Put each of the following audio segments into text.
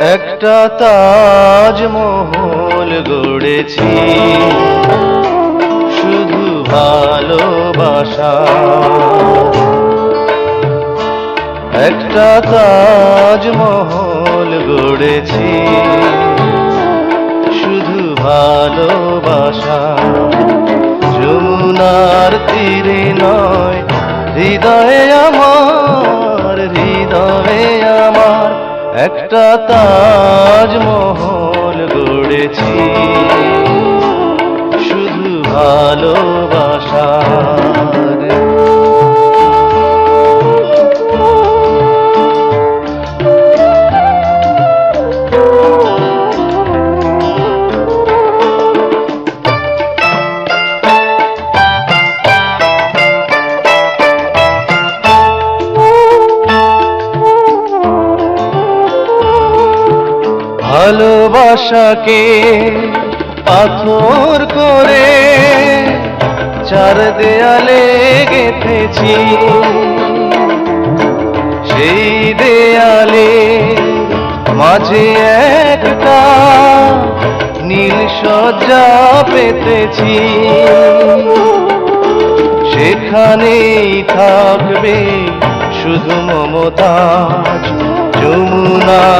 একটা তাজমহল গড়েছি। শুধু ভালোবাসা। একটা তাজমহল গড়েছি। শুধু ভালোবাসা। যমুনার তীরে নয়, হৃদয়ে আমার, হৃদয়ে একটা তাজমহল গড়েছি। শুধু ভালোবাসার ভালোবাসাকে পাথর করে চার দেয়ালে গেঁথেছি। সেই দেয়ালে মাঝে একটা নীল সজ্জা পেতেছি। সেখানেই থাকবে শুধু মমতাজ নয়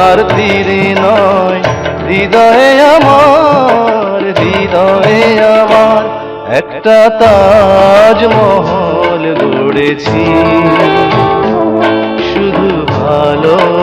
হৃদয়ে আমার হৃদয়ে আমার একটা তাজমহল গড়েছি। শুধু ভালোবাসা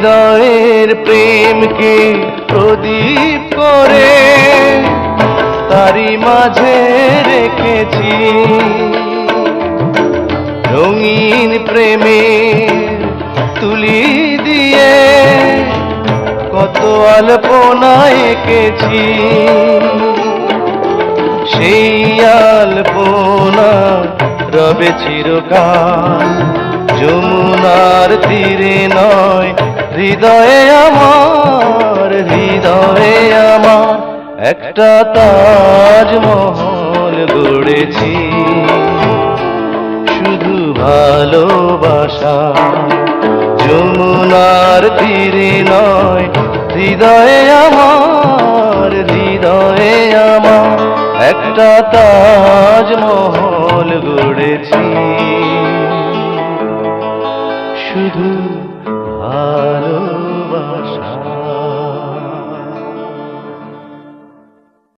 হৃদয়ের প্রেমকে প্রদীপ করে তারি মাঝে রেখেছি। রঙিন প্রেমে তুলি দিয়ে কত আলপনা এঁকেছি। সেই আলপনা রবে চিরকাল। যমুনার তীরে নয়, হৃদয়ে আমার হৃদয়ে আমার একটা তাজমহল গড়েছি। শুধু ভালোবাসা যমুনার তীরে নয়, হৃদয়ে আমার হৃদয়ে আমার একটা তাজমহল গড়েছি। শুধু ভালো